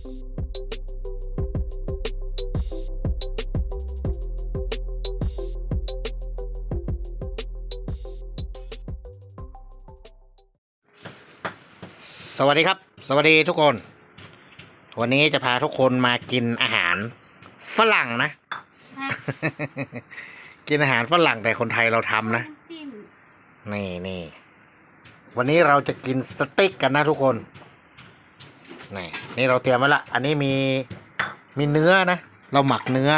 สวัสดีครับ สวัสดีทุกคน วันนี้จะพาทุกคนมากินอาหารฝรั่งนะ กินอาหารฝรั่งแต่คนไทยเราทำนะ นี่นี่วันนี้เราจะกินสเต็กกันนะทุกคน นี่ นี่เราเตรียมไว้ละ อันนี้มีมีเนื้อนะ เราหมักเนื้อ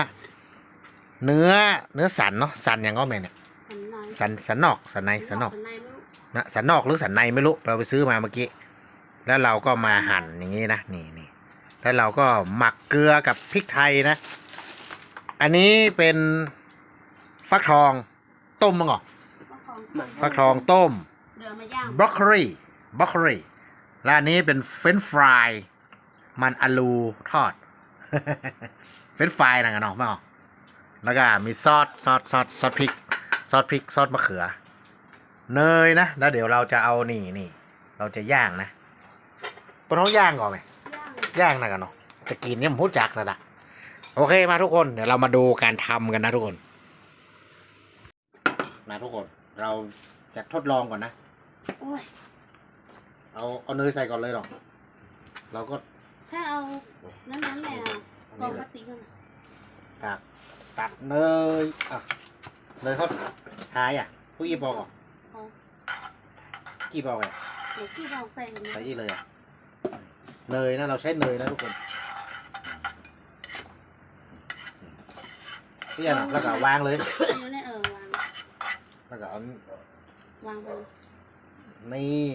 เนื้อเนื้อสันเนาะสันอย่างก็แม่เนี่ยสันในสันสันนอกสันในสันนอกสันในไม่รู้นะสันนอกหรือสันในไม่รู้เราไปซื้อมาเมื่อกี้แล้วเราก็มาหั่นอย่างนี้นะนี่นี่แล้วเราก็หมักเกลือกับพริกไทยนะ อันนี้เป็นฟักทองต้มมั้งเหรอฟักทองฟักทองต้มเดือมาย่างบรอกโคลีบรอกโคลีและอันนี้เป็นเฟรนช์ฟราย มันอาลูทอด เฟรนช์ฟรายนะกันเนาะไม่เอาแล้วก็มีซอสซอสซอสซอสพริกซอสพริกซอสมะเขือ เนยนะแล้วเดี๋ยวเราจะเอานี่นี่เราจะย่างนะปนท้องย่างก่อนไหมย่างย่างนะกันเนาะจะกินเนี่ยผมพูดจักนะนะโอเคมาทุกคนเดี๋ยวเรามาดูการทำกันนะทุกคนมาทุกคนเราจะทดลองก่อนนะโอ้ยเอาเอาเนยใส่ก่อนเลยหรอเราก็ ถ้าเอานั้นนั้นแหละอันกองพลาสติกกันตักตัดเนยอะเนยเขาทายอะผู้กี่ปอกอะเอกี่ปอกอะเดี๋ยวที่เราใส่นะใส่อีกเลยอะเนยนะเราใช้เนยนะทุกคนพี่ยันอะแล้วก็วางเลยอยู่ในเออวางแล้วก็เอาวางไป นี่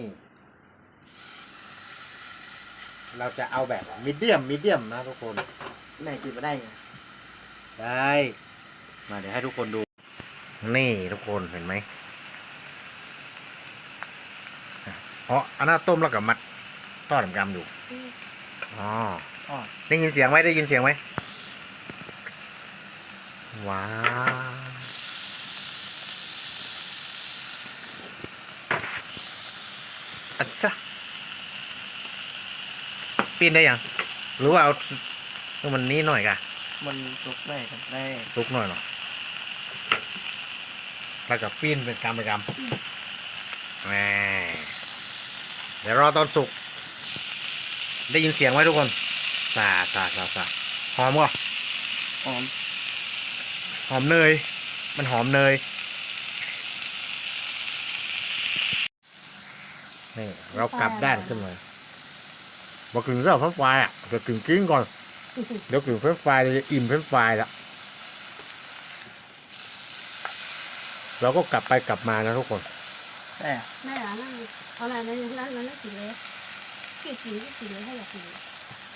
เราจะเอาแบบมีเดียมมีเดียมนะทุกคนไหนกินมาได้ไงได้ มาเดี๋ยวให้ทุกคนดู นี่ทุกคนเห็นไหมอ๋ออันนั้นต้มแล้วกับมัดทอดกำอยู่อ๋ออ๋อได้ยินเสียงไหมได้ยินเสียงไหมว้าวอัจฉะ ปีนได้ยังหรือว่าเอาเอามันนี้หน่อยกะมันสุกได้กันได้ซุกหน่อยหน่อยแล้วก็ปิ้นเป็นกำเป็นกำแหมเดี๋ยวรอตอนสุก ได้ยินเสียงไหมทุกคนสาสาสาสาหอมก็หอม หอมเนย มันหอมเนยนี่เรากลับด้านขึ้นมา บอกกึ่งเรื่องเฟรนช์ฟรายอะจะกึ่งกิ้งก่อน เดี๋ยวกึ่งเฟรนช์ฟรายจะอิ่มเฟรนช์ฟรายละเราก็กลับไปกลับมานะทุกคนแต่แม่ร้านนั่นเอาอะไรนั่นนั่นนั่นกินเลยกินกินก็กินเลยให้อยากกิน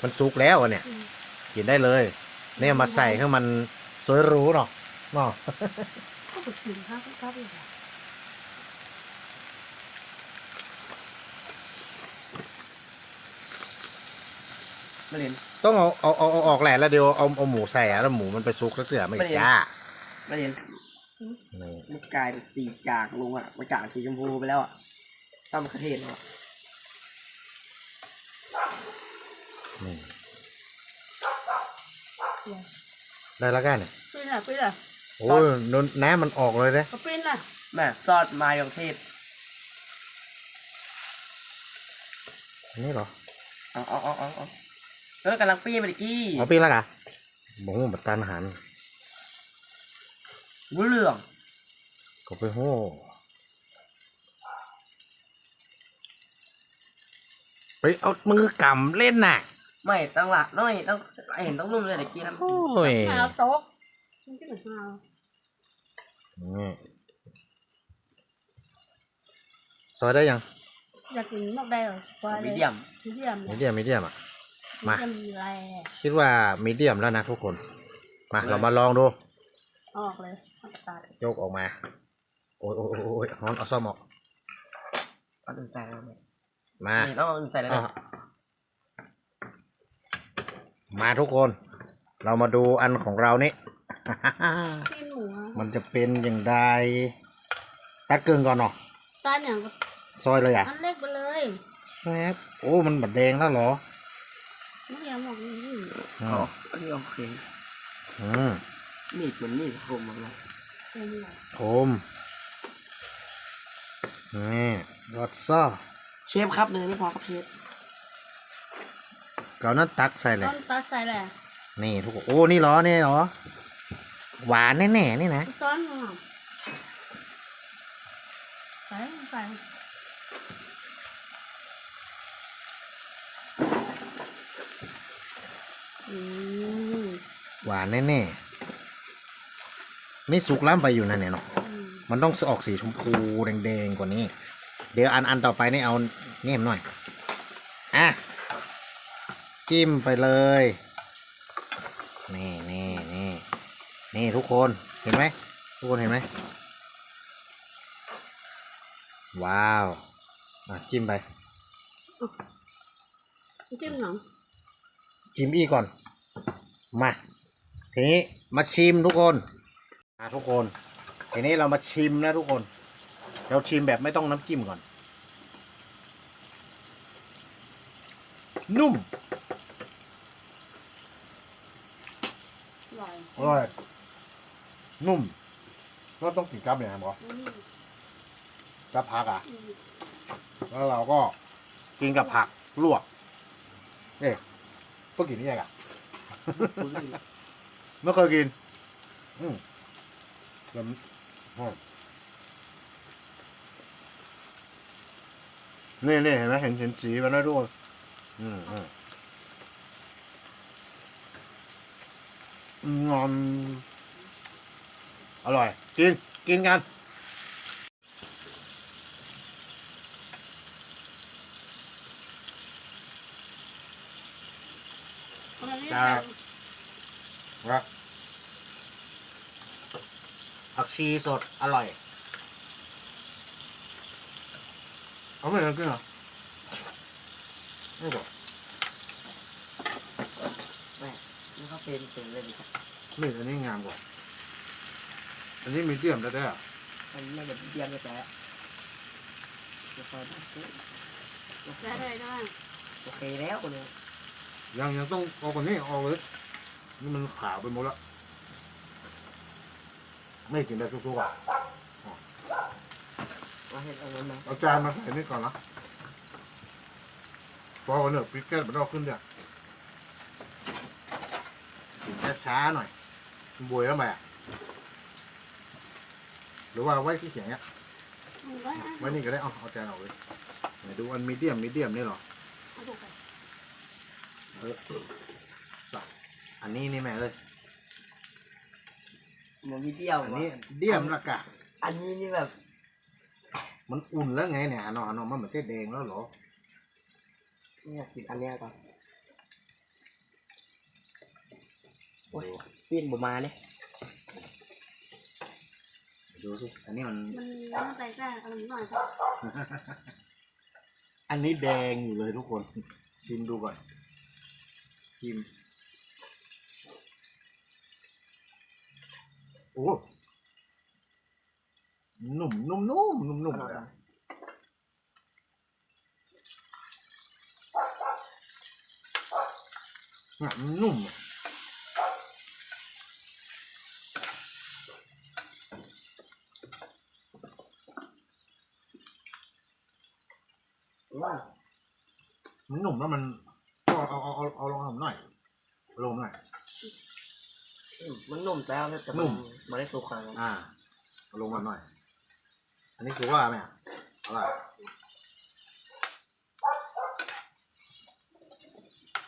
มันสุกแล้วอะเนี่ยอืมกินได้เลย เนี่ยมาใส่ให้มันสวยหรูเนาะเนาะก็ไปกินครับครับอีก อะไม่เรียนต้องเอาเอาเอาเอาออกแหละแล้วเดี๋ยวเอาเอาหมูใส่อะแล้วหมูมันไปซุกแล้วเกลือไม่ไม่ได้จ้าไม่เรียนนี่มันกลายเป็นสีจางลงอะมันจางสีชมพูไปแล้วอะซ้ำกระเทศแล้วอะนี่ได้แล้วกันเนี่ยปิ้นอะปิ้นอะโอ้ยนนน้ำมันออกเลยนะก็ปิ้นอะแม่ซอสมายองเทศอันนี้เหรอ เอาเอาเอาเอาเอา เออกำลังปี้ไปดิกี้เอาปีแล้วกะบอกว่าบัตรทานอาหารรู้เรื่องก็ไปโห่ไปเอามือกำเล่นน่ะ ไม่ต้องหลักน้อยต้องเห็นต้องนุ่มเลยเด็กกี้ทำโอ้ยข้าวโต๊ะมันก็เหมือนข้าวนี่ซอยได้ยังอยากกินนอกได้เหรอว่าเลยมีเดียมมีเดียมมีเดียมมีเดียมอะ มาจะมีอะไรคิดว่ามีเดียมแล้วนะทุกคน มาเรามาลองดู ออกเลยตัดยกออกมา โอ้ยโอ้ยโอ้ยโอ้ยร้อนเอาซ่อมออก เอาอื่นใส่แล้วเนี่ยมานี่ต้องเอาอื่นใส่แล้วอะเนี่ยมาทุกคน เรามาดูอันของเรานี่ ที่หนูอะมันจะเป็นอย่างไรตัดเกินก่อนเนาะตานอย่างซอยเลยอะอันเล็กไปเลยแป๊บโอ้ มันบัดแดงแล้วเหรอ ไม่ใหญ่ยหมอกนี่อือ๋อมอันนี้โอเคอืมมีดเหมือนมีดคมมากเป็นไรโอมนี่รสซ่อเชฟครับเนยไม่พอครับเชฟเกานั้นตักใส่เลยต้นตัดใส่แหละนี่ทุกคนโอ้นี่เหรอนี่เหรอ หวานแน่ๆนี่นะซ้อนมาใส่ใส่อืม หวานแน่ๆ นี่สุกล้ำไปอยู่นั่นเนี่ยเนาะอืมมันต้องออกสีชมพูแดงๆกว่านี้ เดี๋ยวอันอันต่อไปนี่เอาเงี่ยมหน่อย อะ จิ้มไปเลย นี่นี่นี่นี่ทุกคน เห็นไหม ทุกคนเห็นไหม ว้าว อะ จิ้มไปจิ้มหนัง จิมอีกก่อน มา ทีนี้มาชิมทุกคนอะทุกคน ทีนี้เรามาชิมนะทุกคน เราชิมแบบไม่ต้องน้ำจิ้มก่อน นุ่มอร่อยนุ่มก็ต้องกินกับเนี่ยครับหมอกับผักอะ แล้วเราก็กินกับผักลวกเอ๊ะ พิ่งกินนี่ยังอะคุณนี่ไม่เคยกิน อืมแบบอืมนี่นี่เห็นไหมเห็นเห็นสีมันแล้วด้วยอืมอืมงอมอร่อย กิน กินกัน อันนี้จ้านะผักชีสดอร่อย เอาไม่ได้กินเหรอไม่บอกแม่นี่เขาเป็นเป็นเลยดิครับไม่อันนี้งามกว่า อันนี้มีเดียมได้ด้วยอะอันนี้ไม่แบบเยี่ยมเลยแต่เดี๋ยวพอได้เฮ้ยได้ได้ได้โอเคแล้วเนี่ย ยังยังต้องเอาคนนี้เอาเลยนี่มันขาวไปหมดแล้ว ไม่กินได้ทุกๆอะมาเห็นเอาเงินมาเอาจานมาใส่นี่ก่อนนะพอวันเนอะพริกแก้มันเอาขึ้นเดี๋ยวกินช้าๆหน่อยบวยแล้วไหมอะหรือว่าไว้ที่เสียงเนี้ยเอาไว้เอาไว้นี่ก็ได้เอาเอาจานออกเลยไหนดูอันมีเดียมมีเดียมนี่เหรอ เอาถูกไป เออสับอันนี้นี่แม่เลยมันมีเดียวอันวะนี้เดียมละกะ อันนี้นี่แบบ มันอุ่นแล้วไงเนี่ยอันนอันนมันเหมือนเส้นแดงแล้วเหรอนี่อยากกินอันเนี้ยก่อนโอ้ยปีนบ่มาเนี่ยดูสิอันนี้มันมันน้ำใจกล้าเอาหน่อยก็อันนี้แดงอยู่เลยทุกคน ชิมดูก่อน ชิมโอ้หนุ่มนุ่มนุ่มนุ่มนุ่มเลยอะเนี่ยมันนุ่มอะว้ามันหนุ่มแล้วมัน เอาเอาเอาเอาเอาลองทำหน่อยลงหน่อย อืมมันนุ่มแล้วนะแต่นุ่มันมมันได้สุกขนาดนั้นอ่าเอาลงมาหน่อย อันนี้คือว่าไหมอะเอาล่ะ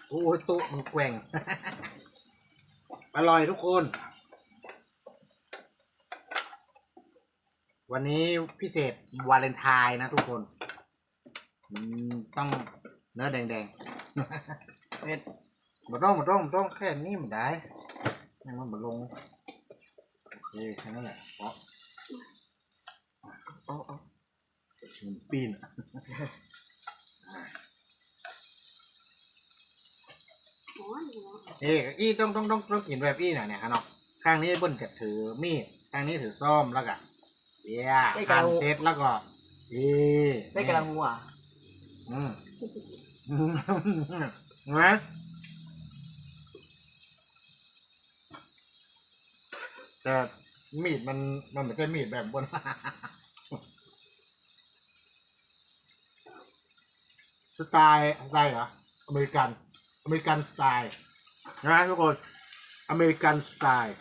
โอ้ยโต๊ะมันแกว่ง อร่อยทุกคน วันนี้พิเศษวาเลนไทน์นะทุกคนมันต้องเนื้อแดง เผ็ดๆมาต้องมาต้องมาต้องแค่นี้มันได้ให้มันมาลงโอเคแค่นั้นแหละเพราะเอาเอามันปีนอะเอ้อี้ต้องต้องต้องต้องกินแบบอีหน่อยเนี่ยฮะเนาะข้างนี้เบิ้ลจะถือมีดข้างนี้ถือซ่อมแล้วก็เดี๋ยวหั่นเสร็จแล้วก็อีได้กำลังหัวอืม นะแต่มีดมันมันไม่ใช่มีดแบบบนสไตล์อะไรเหรออเมริกัน อเมริกันสไตล์นะทุกคน อเมริกันสไตล์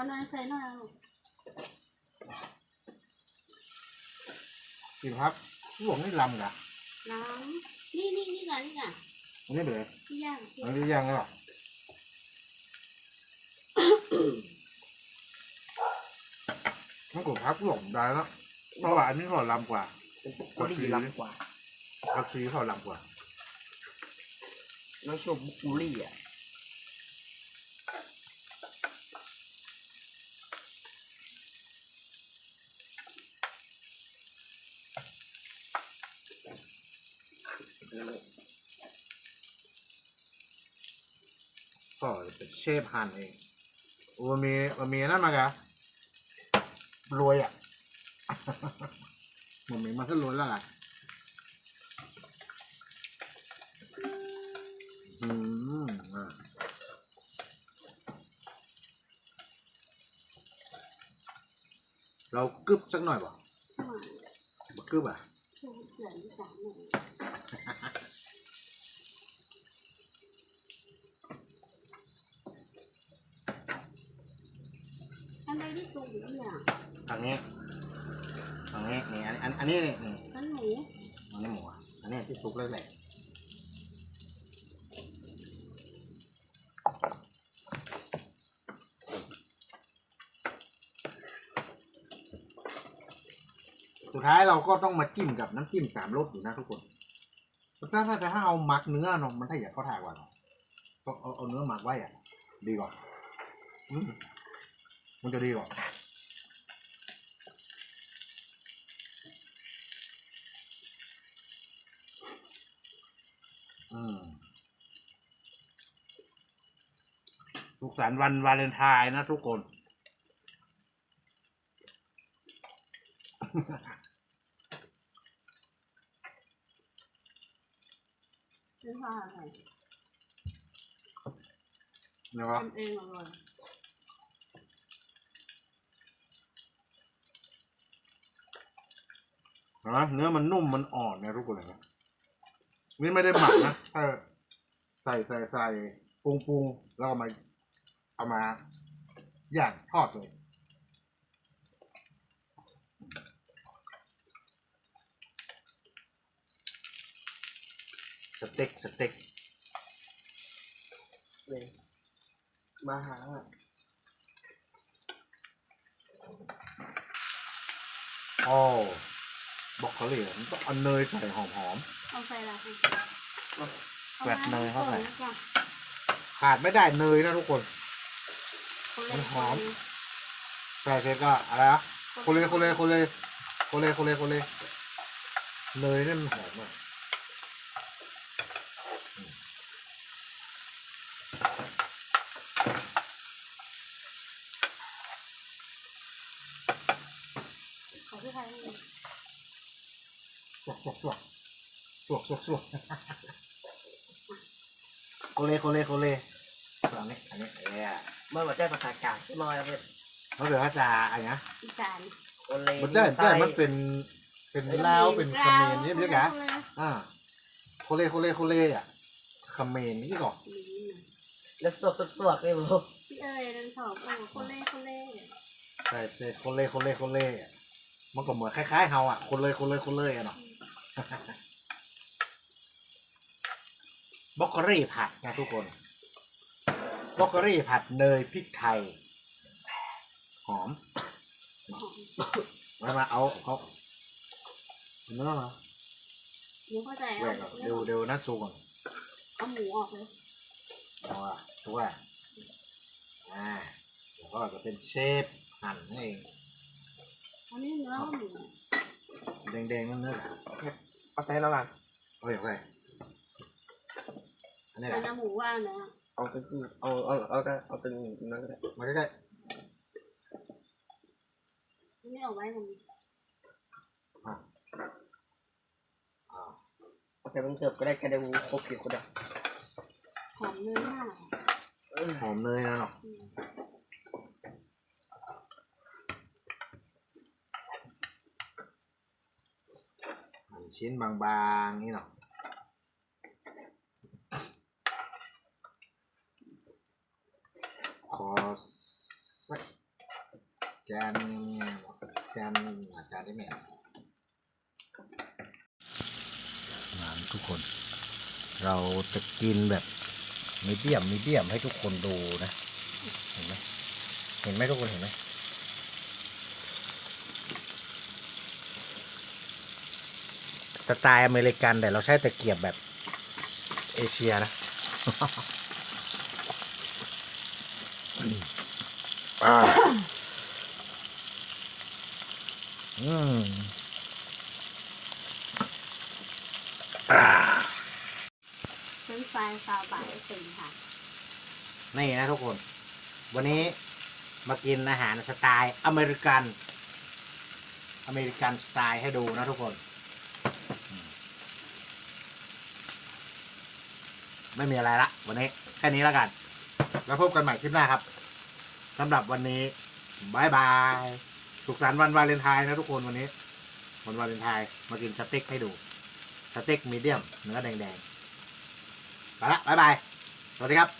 เอาเนยใส่หน่อยลูกจริงครับหลวงนี่ลำกะน้ำนี่นี่นี่กันนี่กันอันนี้เบลยที่ย่างที่อันนี้ยังไงหรอมันก็พักหลงได้แล้วเพราะว่าอันนี้เขาลำกว่าเป็นบุกโกลี่ลำกว่าพักซีเขาลำกว่าน้องโชว์บุกโกลี่อะ ก็เป็นเชฟฮันเองโอ้มันมีมันมีนั่นมากะรวยอะมันมีมันก็รวยแล้วไงอืมอะเรากึบสักหน่อยบ่กึบอะ ช่วงเสือนที่สามหนึ่งอั นี่ตุ่มอยู่อย่างทางนี้ทางนี้นี่อันอันอันนี้นี่นี่นั้นหมูอันนี้หมูอะอันนี้ที่สุกเลยแหละสุดท้ายเราก็ต้องมาจิ้มกับน้ำจิ้มสามรสอยู่นะทุกคนถ้าถ้าถ้าเอาหมักเนื้อเนาะมันถ้าอยากเข้าทางกว่าเนาะต้องเอาเอาเนื้อหมักไว้อะดีกว่าอืม มันจะดีกว่าอืมสุขสันต์วันวาเลนไทน์นะทุกคนเป็นผ้าอะไรนะวะทำเองอร่อย เห็ นไหมเนื้อมันนุ่มมันอ่อนเนี่ยทุกคนเลยนะนี่ไม่ได้หมักนะแค่ใส่ใส่ใส่ปรุงปรุงแล้วเอามาเอามาย่างทอดเลยสเต็กสเต็กเลยมาหาอะโอ้ บอกเขาเลยมันต้องเอาเนยใส่หอมหอมเอาใส่ละค่ะแกวดเนยเข้าไปอน้ำก่อนๆขาดไม่ได้เนยนะทุกคนคนละมันหอมคนใส่เสร็จก็อะไรนะโคเลโคเลโคเลโคเลโคเลโคเลเนยนี่มันหอมอะขอพี่ไทยนี่ สวกสวกสวกสวกสวกสวกโคเลโคเลโคเลอันนี้อันนี้เอ้ยเมื่อวันได้ภาษากลางใช่ไรเพื่อนมันเหลือะอะไรนะอีสานคนเลมันได้ได้มันเป็นเป็นลาวเป็นเขมรนี่เรียกไงอ่าโคเลโคเลโคเลอะเขมรนี่ก่อนแล้วสวกสวกสวกเลยบลูพี่เอ๋ยเดินสอบโอ้โคเล่โคเล่ใช่ใช่โคเลโคเลโคเลอะมันก็เหมือนคล้ายๆเฮาอะคนเลยคนเลยคนเลยอะเนาะ บล็อกเกอรี่ผัดนะทุกคนบล็อกเกอรี่ผัดเนยพริกไทย หอมหอมแล้วมาเอาเขาเนื้อมาหนูเข้าใจแหวแล้วกเดี๋ยวเดี๋ยวนั่นซูก่อนเอาหมูออกเลยเอาอะตัวอ่าเดี๋ยวก็จะเป็นเชฟหั่นนั่นเองอันนี้เนื้อหมู แดงๆนั่นเนื้อเอาใส่แล้วกันโอเคโอเคอันนี้แหอัละนน้ำหมูว่างนะเอาเป็นเอาเอาเอาก็เอาเป็นนั่นก็ได้มาใกล้ไม่เอาไว้ตรงนี้ๆอ่าเอาใส่เป็นเกือบก็ได้แค่ได้วูครบกี่คนอะหอมเนื้อมากหอมเนยนะเนาะ อืม หั่น ชิ้นบางๆนี่เนาะขอสักจานหนึ่งจานนึ่อาจานได้ไหมอะงานทุกคน เราจะกินแบบมีเดียมมีเดียมให้ทุกคนดูนะ เห็นไหมเห็นไหมทุกคนเห็นไหม สไตล์อเมริกันแต่เราใช้ตะเกียบแบบเอเชียนะอ่าอืมอ่าเป็นไฟซาวบายตึงค่ะ นี่นะทุกคน วันนี้มากินอาหารสไตล์อเมริกัน อเมริกันสไตล์ให้ดูนะทุกคนอืม ไม่มีอะไรละวันนี้แค่นี้แล้วกัน แล้วพบกันใหม่คลิปหน้าครับสำหรับวันนี้บายบายสุขสันต์วันวาเลนไทน์นะทุกคนวันนี้ วันวาเลนไทน์มากินสเต็กให้ดูสเต็กมีเดียมเนื้อแดงๆไปละบายบาย สวัสดีครับ